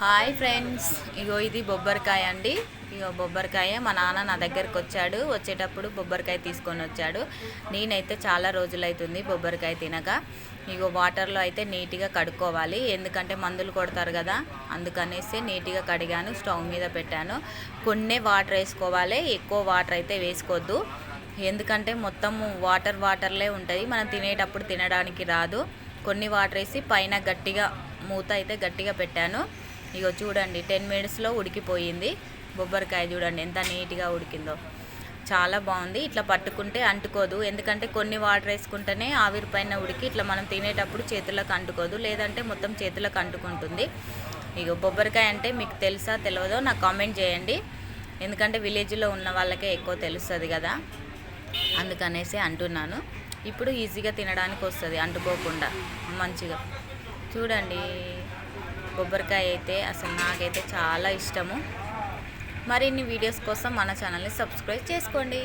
Hi friends ఇగో ఇది బొబ్బరికాయ అండి. ఇగో బొబ్బరికాయ మా నాన్న నా దగ్గరకు వచ్చాడు. వచ్చేటప్పుడు బొబ్బరికాయ తీసుకొని వచ్చాడు. నేనైతే చాలా రోజులైతుంది బొబ్బరికాయ తినక. ఇగో వాటర్లో అయితే నీట్గా కడుక్కోవాలి. ఎందుకంటే మందులు కొడతారు కదా అందుకనేసి నీట్గా కడిగాను స్టవ్ మీద పెట్టాను. కొన్నే వాటర్ వేసుకోవాలి ఎక్కువ వాటర్ అయితే వేసుకోవద్దు ఎందుకంటే మొత్తం వాటర్ వాటర్లే ఉంటుంది. మనం తినేటప్పుడు తినడానికి రాదు. కొన్ని వాటర్ వేసి పైన గట్టిగా మూత అయితే గట్టిగా పెట్టాను. ఇగో చూడండి టెన్ మినిట్స్లో ఉడికిపోయింది. బొబ్బరికాయ చూడండి ఎంత నీట్గా ఉడికిందో. చాలా బాగుంది. ఇట్లా పట్టుకుంటే అంటుకోదు. ఎందుకంటే కొన్ని వాటర్ వేసుకుంటేనే ఆవిరి పైన ఉడికి ఇట్లా మనం తినేటప్పుడు చేతులకు అంటుకోదు. లేదంటే మొత్తం చేతులకు అంటుకుంటుంది. ఇక బొబ్బరికాయ అంటే మీకు తెలుసా తెలియదో నాకు కామెంట్ చేయండి. ఎందుకంటే విలేజ్లో ఉన్న వాళ్ళకే ఎక్కువ తెలుస్తుంది కదా. అందుకనేసి అంటున్నాను. ఇప్పుడు ఈజీగా తినడానికి వస్తుంది అంటుకోకుండా. మంచిగా. చూడండి. కొబ్బరికాయ అయితే అసలు నాకైతే చాలా ఇష్టము. మరిన్ని వీడియోస్ కోసం మన ఛానల్ని సబ్స్క్రైబ్ చేసుకోండి.